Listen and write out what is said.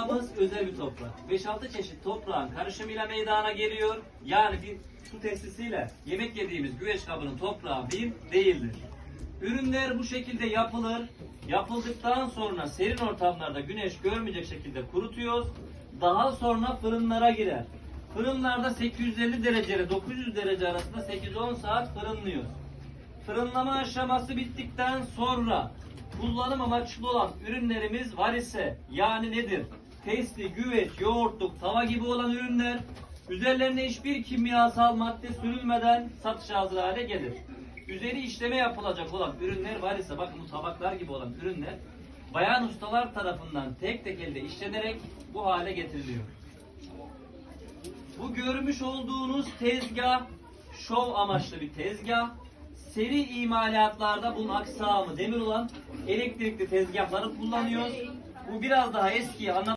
toprağımız özel bir toprak. 5-6 çeşit toprağın karışımıyla meydana geliyor. Yani bir su tesisiyle yemek yediğimiz güveç kabının toprağı bir değildir. Ürünler bu şekilde yapılır. Yapıldıktan sonra serin ortamlarda güneş görmeyecek şekilde kurutuyoruz. Daha sonra fırınlara girer. Fırınlarda 850 derece ile 900 derece arasında 8-10 saat fırınlıyoruz. Fırınlama aşaması bittikten sonra kullanım amaçlı olan ürünlerimiz var ise yani nedir? Testi, güveç, yoğurtluk, tava gibi olan ürünler üzerlerine hiçbir kimyasal madde sürülmeden satışa hazır hale gelir. Üzeri işleme yapılacak olan ürünler var ise bakın bu tabaklar gibi olan ürünler bayan ustalar tarafından tek tek elde işlenerek bu hale getiriliyor. Bu görmüş olduğunuz tezgah şov amaçlı bir tezgah. Seri imalatlarda bunun aksamı demir olan elektrikli tezgahları kullanıyoruz. Bu biraz daha eski anlat